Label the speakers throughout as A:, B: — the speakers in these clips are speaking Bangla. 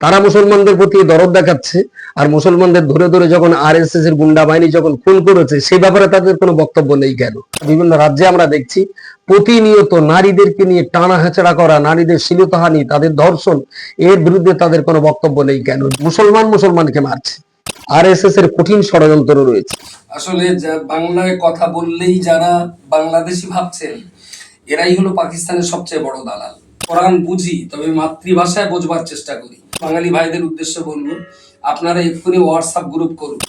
A: তারা মুসলমানদের প্রতি দরদ দেখাচ্ছে, আর মুসলমানদের ধরে ধরে যখন আর এস এস এর গুন্ডা বাহিনী যখন খুন করেছে সেই ব্যাপারে তাদের কোনো বক্তব্য নেই কেন? বিভিন্ন রাজ্যে আমরা দেখছি, প্রতিনিয়ত নারীদেরকে নিয়ে টানা হেঁচড়া করা, নারীদের শ্লীলতাহানি, তাদের ধর্ষণ, এর বিরুদ্ধে তাদের কোনো বক্তব্য নেই কেন? মুসলমান মুসলমানকে মারছে। আর এস এস এর কঠিন ষড়যন্ত্র রয়েছে।
B: আসলে বাংলায় কথা বললেই যারা বাংলাদেশি ভাবছেন, এরাই হলো পাকিস্তানের সবচেয়ে বড় দালাল। কোরআন বুঝি, তবে মাতৃভাষায় বোঝবার চেষ্টা করি। বাঙালি ভাইদের উদ্দেশ্যে বলব আপনারা এক্ষুনি হোয়াটসঅ্যাপ গ্রুপ করুন।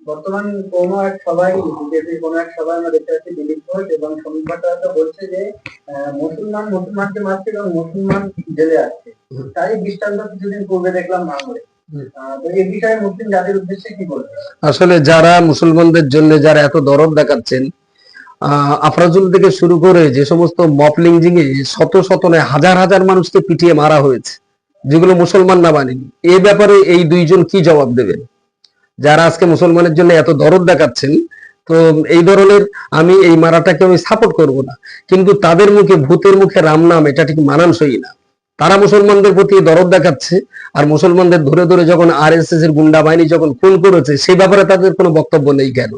C: বর্তমান কোনো এক সবাই বিজেপির কোনো এক সবাই আমরা দেখতে পাচ্ছি দিলীপ ঘোষ এবং সমীপ ভট্টাচার্য বলছে যে মুসলমান মুসলমানকে মারছে এবং মুসলমান জেলে আছে তাই দৃষ্টান্ত কিছুদিন পূর্বে দেখলাম ভাঙড়ে
A: আসলে যারা মুসলমানদের জন্য যারা এত দরদ দেখাচ্ছেন আহ, আফরাজুল থেকে শুরু করে যে সমস্ত মপলিংজিং এ শত শত হাজার হাজার মানুষকে পিটিয়ে মারা হয়েছে। যেগুলো মুসলমান না বানেনি এ ব্যাপারে এই দুইজন কি জবাব দেবেন? যারা আজকে মুসলমানের জন্য এত দরদ দেখাচ্ছেন, তো এই ধরনের আমি এই মারাটাকে আমি সাপোর্ট করব না। কিন্তু তাদের মুখে, ভূতের মুখে রাম নাম, এটা ঠিক মানানসই না। তারা মুসলমানদের প্রতি দরদ দেখাচ্ছে, আর মুসলমানদের ধরে ধরে যখন আর এস এর গুন্ডা বাহিনী যখন খুন করেছে, সেই ব্যাপারে তাদের কোনো বক্তব্য নেই কেন?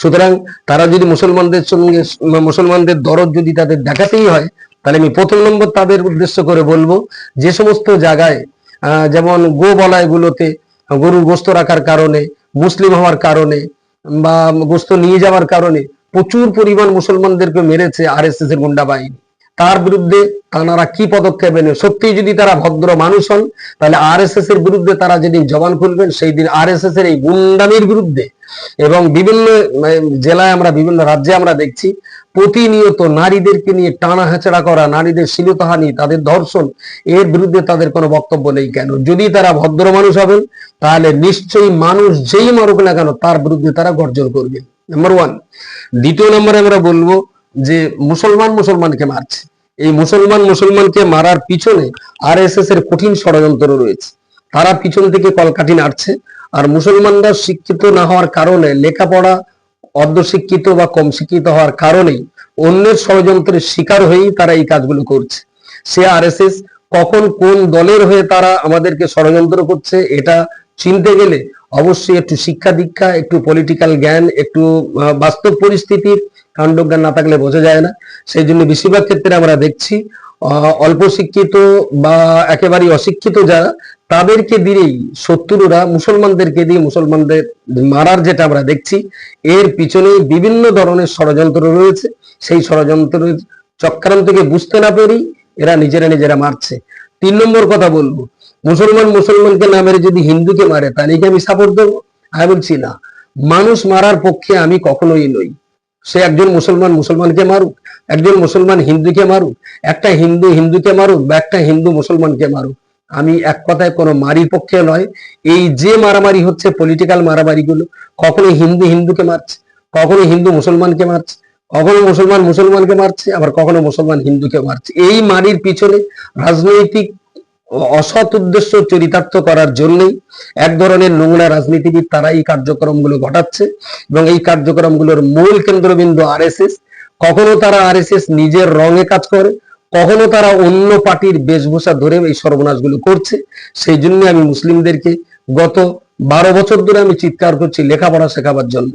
A: সুতরাং তারা যদি মুসলমানদের সঙ্গে, মুসলমানদের দরদ যদি তাদের দেখাতেই হয় তাহলে আমি প্রথম নম্বর তাদের উদ্দেশ্য করে বলব, যে সমস্ত জায়গায় যেমন গো বলায়গুলোতে গরুর গোস্ত রাখার কারণে, মুসলিম হওয়ার কারণে, বা গোস্ত নিয়ে যাওয়ার কারণে প্রচুর পরিমাণ মুসলমানদেরকে মেরেছে আর এস এস এর গুন্ডা বাহিনী তার বিরুদ্ধে তারা কি পদক্ষেপ নেবে? সত্যি যদি তারা ভদ্র মানুষ হন, তাহলে আর এর বিরুদ্ধে তারা যেদিন জবান খুলবেন, সেই দিন আর এর এই গুন্ডামির বিরুদ্ধে এবং বিভিন্ন জেলায় আমরা, বিভিন্ন রাজ্যে আমরা দেখছি, প্রতিনিয়ত নারীদেরকে নিয়ে টানা হেঁচড়া করা, নারীদের শ্লীলতাহানি, তাদের ধর্ষণ, এর বিরুদ্ধে তাদের কোনো বক্তব্য নেই কেন? যদি তারা ভদ্র মানুষ হবেন, তাহলে নিশ্চয়ই মানুষ যেই মারুক না কেন, তার বিরুদ্ধে তারা গর্জন করবে। নাম্বার ওয়ান দ্বিতীয় নম্বরে আমরা বলব যে মুসলমান মুসলমানকে মারছে। এই মুসলমান মুসলমানকে মারার পিছনে আর এর কঠিন ষড়যন্ত্র রয়েছে। তারা পিছন থেকে কলকাঠি নাড়ছে আর মুসলমানরা শিক্ষিত না হওয়ার কারণে, লেখাপড়া অর্ধশিক্ষিত বা কম শিক্ষিত হওয়ার কারণেই অন্যের ষড়যন্ত্রের শিকার হয়েই তারা এই কাজগুলো করছে। সে আর কখন কোন দলের হয়ে তারা আমাদেরকে ষড়যন্ত্র করছে, এটা চিনতে গেলে অবশ্যই একটু শিক্ষা দীক্ষা, একটু পলিটিক্যাল জ্ঞান, একটু বাস্তব পরিস্থিতির কাণ্ডজ্ঞান না থাকলে বোঝা যায় না। সেই জন্য বেশিরভাগ ক্ষেত্রে আমরা দেখছি অল্প শিক্ষিত বা একেবারেই অশিক্ষিত যারা, তাদেরকে দিয়েই শত্রুরা, মুসলমানদেরকে দিয়ে মুসলমানদের মারার যেটা আমরা দেখছি, এর পিছনে বিভিন্ন ধরনের ষড়যন্ত্র রয়েছে। সেই ষড়যন্ত্রের চক্রান্তকে বুঝতে না পেরেই এরা নিজেরা নিজেরা মারছে। তিন নম্বর কথা বলব মুসলমান মুসলমানকে না মেরে যদি হিন্দুকে মারে, তাহলে কি আমি সাপোর্ট দেবো? আমি বলছি না। মানুষ মারার পক্ষে আমি কখনোই নই। সে একজন মুসলমান মুসলমানকে মারুক, একজন মুসলমান হিন্দুকে মারুক, একটা হিন্দু হিন্দুকে মারুক বা একটা হিন্দু মুসলমানকে মারুক। আমি এক কথায় কোনো মারির পক্ষে নয়। এই যে মারামারি হচ্ছে পলিটিক্যাল মারামারি গুলো কখনো হিন্দু হিন্দুকে মারছে কখনো হিন্দু মুসলমানকে মারছে, কখনো মুসলমান মুসলমানকে মারছে, আবার কখনো মুসলমান হিন্দুকে মারছে। এই মারির পিছনে রাজনৈতিক অসৎ উদ্দেশ্য চরিতার্থ করার জন্যই এক ধরনের নোংরা রাজনীতিবিদ তারা এই কার্যক্রমগুলো ঘটাচ্ছে এবং এই কার্যক্রমগুলোর মূল কেন্দ্রবিন্দু আরএসএস। কখনো তারা আরএসএস নিজের রঙে কাজ করে, কখনো তারা অন্য পার্টির বেশভূষা ধরে এই সর্বনাশগুলো করছে। সেই জন্য আমি মুসলিমদেরকে গত বারো বছর ধরে আমি চিৎকার করছি লেখাপড়া শেখাবার জন্য।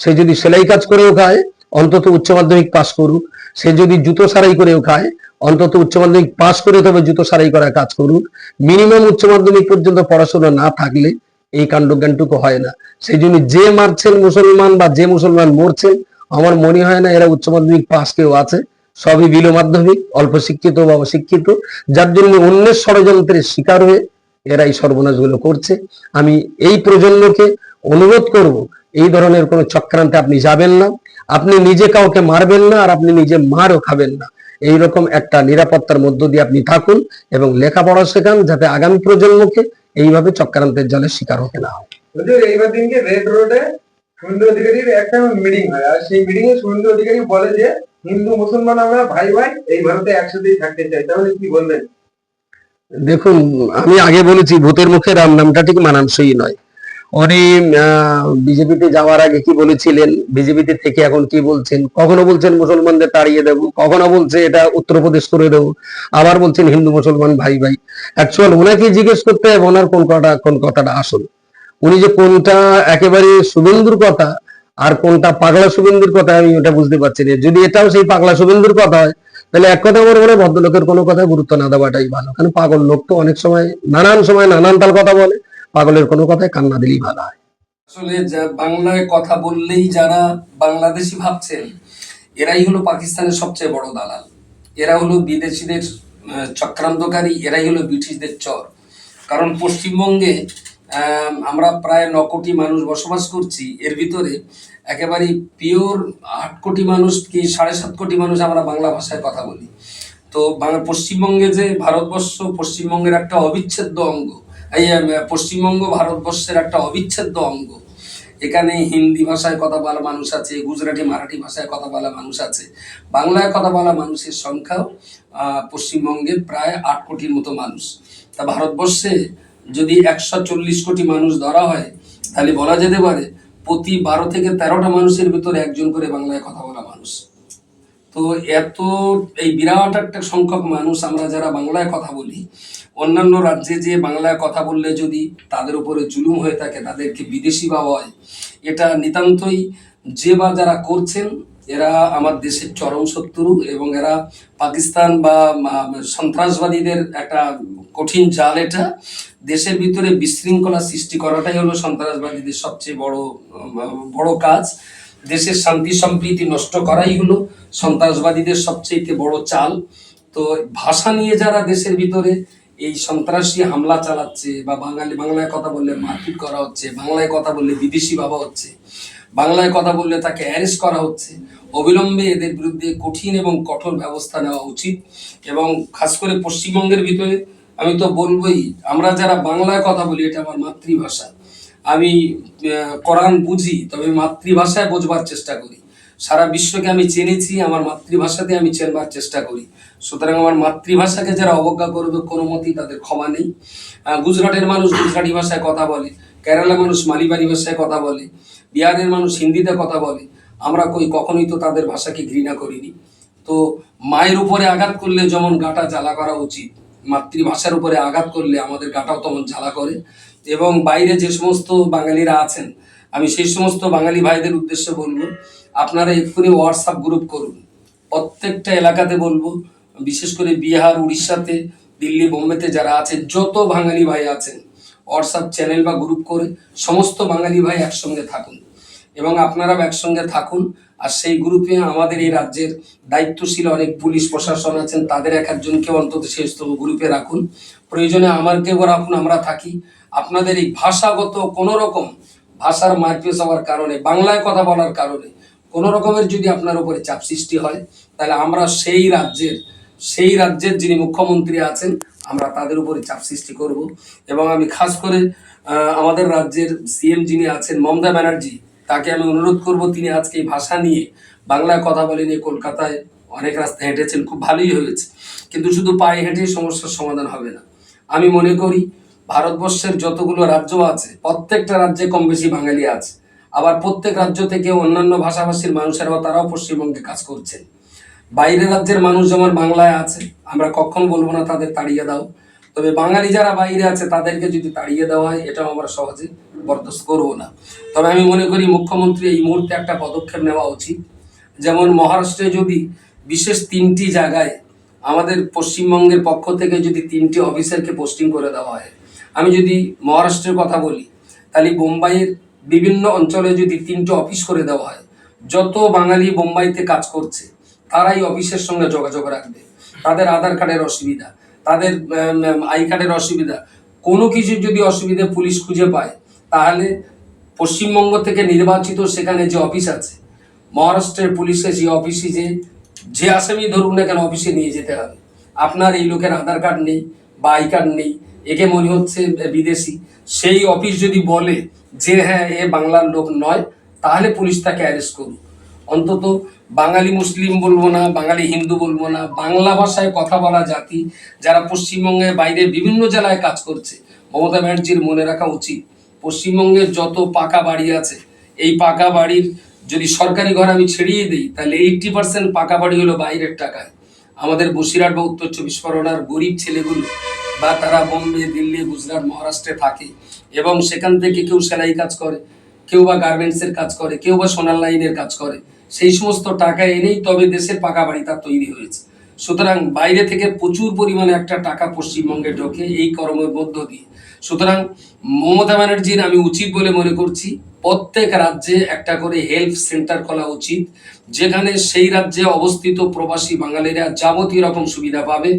A: সে যদি সেলাই কাজ করেও খায়, অন্তত উচ্চ মাধ্যমিক পাশ করুক। সে যদি জুতো সারাই করেও খায়, অন্তত উচ্চ মাধ্যমিক পাশ করে তবে জুতো সারাই করা কাজ করুক। মিনিমাম উচ্চ মাধ্যমিক পর্যন্ত পড়াশোনা না থাকলে এই কাণ্ডজ্ঞানটুকু হয় না। সেই জন্য যে মারছেন মুসলমান বা যে মুসলমান মরছেন, আমার মনে হয় না এরা উচ্চ মাধ্যমিক পাশ কেউ আছে। সবই বিলো মাধ্যমিক, অল্প শিক্ষিত বা অশিক্ষিত। যার জন্য অন্যের ষড়যন্ত্রের শিকার হয়ে এরা এই সর্বনাশগুলো করছে। আমি এই প্রজন্মকে অনুরোধ করব এই ধরনের কোনো চক্রান্তে আপনি যাবেন না। আপনি নিজে কাউকে মারবেন না আর আপনি নিজে মারও খাবেন না। এইরকম একটা নিরাপত্তার মধ্য দিয়ে আপনি থাকুন এবং লেখাপড়া শেখান যাতে আগামী প্রজন্মকে এইভাবে চক্রান্তের জালে শিকার হতে না হয়।
C: এইবার দিনকে রেড রোডে সুন্দর অধিকারীর একটা মিটিং হয়। আর সেই মিটিং এ সুন্দর অধিকারী বলে যে হিন্দু মুসলমান আমরা ভাই ভাই এই ভারতে একসাথেই থাকতে চাই। তাহলে কি বলবেন?
A: দেখুন আমি আগে বলেছি ভূতের মুখে রাম নামটা ঠিক মানানসই নয়। উনি বিজেপিতে যাওয়ার আগে কি বলেছিলেন? বিজেপিতে থেকে এখন কি বলছেন? কখনো বলছেন মুসলমানদের তাড়িয়ে দেবো, কখনো বলছে এটা উত্তরপ্রদেশ করে দেবো, আবার বলছেন হিন্দু মুসলমান ভাই ভাই। অ্যাকচুয়াল ওনাকে জিজ্ঞেস করতে হবে ওনার কোন কথাটা কোন কথাটা আসল। উনি যে কোনটা একেবারে শুভেন্দুর কথা আর কোনটা পাগলা শুভেন্দুর কথা, আমি ওটা বুঝতে পারছি না। যদি এটাও সেই পাগলা শুভেন্দুর কথা হয়, তাহলে এক কথা আমার মনে ভদ্রলোকের কোনো কথা গুরুত্ব না দেওয়াটাই ভালো। কারণ পাগল লোক তো অনেক সময় নানান সময় নানান তাল কথা বলে। পাগলের কোনো কথায় কান্না দিলেই ভালো হয়।
B: আসলে বাংলায় কথা বললেই যারা বাংলাদেশি ভাবছেন, এরাই হলো পাকিস্তানের সবচেয়ে বড় দালাল। এরা হলো বিদেশিদের চক্রান্তকারী, এরাই হলো ব্রিটিশদের চর। কারণ পশ্চিমবঙ্গে আমরা প্রায় ন কোটি মানুষ বসবাস করছি, এর ভিতরে একেবারে পিওর আট কোটি মানুষ কি সাড়ে সাত কোটি মানুষ আমরা বাংলা ভাষায় কথা বলি। তো পশ্চিমবঙ্গে যে ভারতবর্ষ, পশ্চিমবঙ্গের একটা অবিচ্ছেদ্য অঙ্গ। এই পশ্চিমবঙ্গ ভারতবর্ষের একটা অবিচ্ছেদ্য অঙ্গ। এখানে হিন্দি ভাষায় কথা বলা মানুষ আছে, গুজরাটি, মারাঠি ভাষায় কথা বলা মানুষ আছে, বাংলায় কথা বলা মানুষের সংখ্যাও পশ্চিমবঙ্গে প্রায় আট কোটির মতো মানুষ। তা ভারতবর্ষে যদি একশো চল্লিশ কোটি মানুষ ধরা হয়, তাহলে বলা যেতে পারে প্রতি বারো থেকে তেরোটা মানুষের ভিতরে একজন করে বাংলায় কথা বলা মানুষ। তো এত, এই বিরাট একটা সংখ্যক মানুষ আমরা যারা বাংলায় কথা বলি অন্যান্য রাজ্যে যে বাংলায় কথা বললে যদি তাদের উপরে জুলুম হয়ে থাকে, তাদেরকে বিদেশি ভাবা হয়, এটা নিতান্তই যে বা যারা করছেন, এরা আমার দেশের চরম শত্রু এবং এরা পাকিস্তান বা সন্ত্রাসবাদীদের একটা কঠিন জাল এটা। দেশের ভিতরে বিশৃঙ্খলা সৃষ্টি করাটাই হলো সন্ত্রাসবাদীদের সবচেয়ে বড় বড় কাজ। দেশের শান্তি সম্প্রীতি নষ্ট করাই হলো সন্ত্রাসবাদীদের সবচেয়ে বড় চাল। তো ভাষা নিয়ে যারা দেশের ভিতরে এই সন্ত্রাসী হামলা চালাচ্ছে বা বাঙালি, বাংলায় কথা বললে মারপিট করা হচ্ছে, বাংলায় কথা বললে বিদেশি ভাবা হচ্ছে, বাংলায় কথা বললে তাকে অ্যারেস্ট করা হচ্ছে, অবিলম্বে এদের বিরুদ্ধে কঠিন এবং কঠোর ব্যবস্থা নেওয়া উচিত এবং খাস করে পশ্চিমবঙ্গের ভিতরে আমি তো বলবোই, আমরা যারা বাংলায় কথা বলি, এটা আমার মাতৃভাষা, আমি কোরআন বুঝি, তবে মাতৃভাষায় বোঝবার চেষ্টা করি। সারা বিশ্বকে আমি চেনেছি, আমার মাতৃভাষাতে আমি চেনবার চেষ্টা করি। সুতরাং আমার মাতৃভাষাকে যারা অবজ্ঞা করবে কোনো মতেই তাদের ক্ষমা নেই। গুজরাটের মানুষ গুজরাটি ভাষায় কথা বলে কেরালা মানুষ মালিবাড়ি ভাষায় কথা বলে, বিহারের মানুষ হিন্দিতে কথা বলে। আমরা কই, কখনোই তো তাদের ভাষাকে ঘৃণা করিনি। তো মায়ের উপরে আঘাত করলে যেমন গাটা জ্বালা করা উচিত, মাতৃভাষার উপরে আঘাত করলে আমাদের গাটাও তেমন জ্বালা করে। এবং বাইরে যে সমস্ত বাঙালিরা আছেন আমি সেই সমস্ত বাঙালি ভাইদের উদ্দেশ্যে বলব, আপনারা এক্ষুনি হোয়াটসঅ্যাপ গ্রুপ করুন। প্রত্যেকটা এলাকাতে বলব, বিশেষ করে বিহার, উড়িষ্যাতে, দিল্লি, বোম্বেতে যারা আছে যত বাঙালি ভাই আছেন হোয়াটসঅ্যাপ চ্যানেল বা গ্রুপ করে সমস্ত বাঙালি ভাই একসঙ্গে থাকুন। এবং আপনারাও একসঙ্গে থাকুন, আর সেই গ্রুপে আমাদের এই রাজ্যের দায়িত্বশীল অনেক পুলিশ প্রশাসন আছেন, তাদের এক একজনকে অন্তত সেই গ্রুপে রাখুন। প্রয়োজনে আমারকেও রাখুন, আমরা থাকি। আপনাদের এই ভাষাগত কোনো রকম ভাষার মারপিস হওয়ার কারণে, বাংলায় কথা বলার কারণে, কোনো রকমের যদি আপনার উপরে চাপ সৃষ্টি হয়, তাহলে আমরা সেই রাজ্যের সেই রাজ্যের যিনি মুখ্যমন্ত্রী আছেন, আমরা তাদের উপরে চাপ সৃষ্টি করব। এবং আমি খাস করে আমাদের রাজ্যের সিএম যিনি আছেন, মমতা ব্যানার্জি, তাকে আমি অনুরোধ করব তিনি আজকে এই ভাষা নিয়ে, বাংলায় কথা বলেনি কলকাতায় অনেক রাস্তা হেঁটেছেন, খুব ভালোই হয়েছে। কিন্তু শুধু পায়ে হেঁটে সমস্যার সমাধান হবে না। আমি মনে করি ভারতবর্ষের যতগুলো রাজ্য আছে, প্রত্যেকটা রাজ্যে কম বেশি বাঙালি আছে। আবার প্রত্যেক রাজ্য থেকে অন্যান্য ভাষাভাষীর মানুষেরাও তারাও পশ্চিমবঙ্গে কাজ করছেন বাইরের রাজ্যের মানুষ যেমন বাংলায় আছে, আমরা কখন বলব না তাদের তাড়িয়ে দাও। তবে বাঙালি যারা বাইরে আছে, তাদেরকে যদি তাড়িয়ে দেওয়া হয়, এটাও আমরা সহজে বরদাস্ত করব না। তবে আমি মনে করি মুখ্যমন্ত্রী এই মুহূর্তে একটা পদক্ষেপ নেওয়া উচিত। যেমন মহারাষ্ট্রে যদি বিশেষ তিনটি জায়গায় আমাদের পশ্চিমবঙ্গের পক্ষ থেকে যদি তিনটি অফিসারকে পোস্টিং করে দেওয়া হয় আমি যদি মহারাষ্ট্রের কথা বলি, তাহলে বোম্বাইয়ের বিভিন্ন অঞ্চলে যদি তিনটে অফিস করে দেওয়া হয়, যত বাঙালি বোম্বাইতে কাজ করছে, তারাই অফিসের সঙ্গে যোগাযোগ রাখবে। তাদের আধার কার্ডের অসুবিধা, তাদের আই কার্ডের অসুবিধা। কোনো কিছু যদি অসুবিধা পুলিশ খুঁজে পায়, তাহলে পশ্চিমবঙ্গ থেকে নির্বাচিত সেখানে যে অফিস আছে, মহারাষ্ট্রের পুলিশের যে অফিসে যে যে আসামি ধরুন না কেন, অফিসে নিয়ে যেতে হবে। আপনার এই লোকের আধার কার্ড নেই বা আই নেই। একে মনে হচ্ছে বিদেশি। সেই অফিস যদি বলে যে হ্যাঁ এ বাংলার লোক নয়, তাহলে পুলিশ তাকে অ্যারেস্ট করুন অন্তত বাঙালি মুসলিম বলব না, বাঙালি হিন্দু বলব না, বাংলা ভাষায় কথা বলা জাতি, যারা পশ্চিমবঙ্গের বাইরে বিভিন্ন জেলায় কাজ করছে, মমতা ব্যানার্জির মনে রাখা উচিত, পশ্চিমবঙ্গের যত পাকা বাড়ি আছে, এই পাকা বাড়ির যদি সরকারি ঘর আমি ছেড়িয়ে দিই, তাহলে এইটটি পার্সেন্ট পাকা বাড়ি হলো বাইরের টাকায়। আমাদের বসিরহাট বা উত্তর চব্বিশ পরগনার গরিব ছেলেগুলো বা তারা বোম্বে, দিল্লি, গুজরাট, মহারাষ্ট্রে থাকে এবং সেখান থেকে কেউ সেলাই কাজ করে, কেউ বা গার্মেন্টসের কাজ করে, কেউ বা সোনার লাইনের কাজ করে। সেই সমস্ত টাকা এনেই তবে দেশের পাকা বাড়ি তার তৈরি হয়েছে। সুতরাং বাইরে থেকে প্রচুর পরিমাণে একটা টাকা পশ্চিমবঙ্গে ঢোকে এই কর্মের মধ্য দিয়ে। সুতরাং মমতা ব্যানার্জির আমি উচিত বলে মনে করছি, প্রত্যেক রাজ্যে একটা করে হেল্প সেন্টার খোলা উচিত, যেখানে সেই রাজ্যে অবস্থিত প্রবাসী বাঙালিরা যাবতীয় রকম সুবিধা পাবে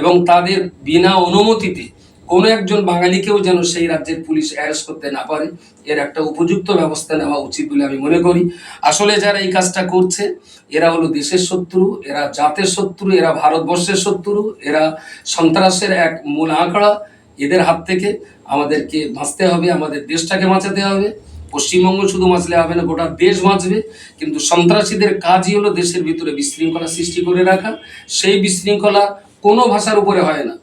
B: এবং তাদের বিনা অনুমতিতে কোনো একজন বাঙালিকেও যেন সেই রাজ্যের পুলিশ অ্যারেস্ট করতে না পারে, এর একটা উপযুক্ত ব্যবস্থা নেওয়া উচিত বলে আমি মনে করি। আসলে যারা এই কাজটা করছে, এরা হলো দেশের শত্রু, এরা জাতের শত্রু, এরা ভারতবর্ষের শত্রু, এরা সন্ত্রাসের এক মূল আঁকড়া। এদের হাত থেকে আমাদেরকে বাঁচতে হবে, আমাদের দেশটাকে বাঁচাতে হবে। পশ্চিমবঙ্গ শুধু বাঁচলে হবে না, গোটা দেশ বাঁচবে। কিন্তু সন্ত্রাসীদের কাজই হলো দেশের ভিতরে বিশৃঙ্খলা সৃষ্টি করে রাখা। সেই বিশৃঙ্খলা কোনো ভাষার উপরে হয় না।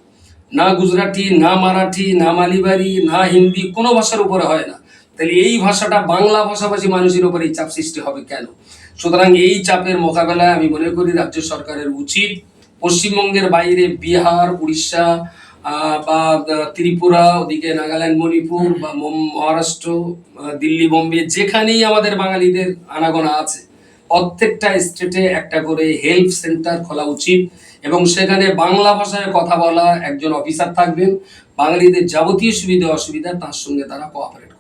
B: না গুজরাটি, না মারাঠি, না মালিবাড়ি না হিন্দি, কোনো ভাষার উপরে হয় না। তাহলে এই ভাষাটা বাংলা ভাষাভাষী মানুষের উপরে এই চাপ সৃষ্টি হবে কেন? সুতরাং এই চাপের মোকাবেলায় আমি মনে করি রাজ্য সরকারের উচিত পশ্চিমবঙ্গের বাইরে বিহার, উড়িষ্যা বা ত্রিপুরা, ওদিকে নাগাল্যান্ড, মণিপুর বা মহারাষ্ট্র দিল্লি, বোম্বে, যেখানেই আমাদের বাঙালিদের আনাগোনা আছে, প্রত্যেকটা স্টেটে একটা করে হেল্প সেন্টার খোলা উচিত এবং সেখানে বাংলা ভাষায় কথা বলা একজন অফিসার থাকবেন। বাঙালিদের যাবতীয় সুবিধা অসুবিধা তার সঙ্গে তারা কোঅপারেট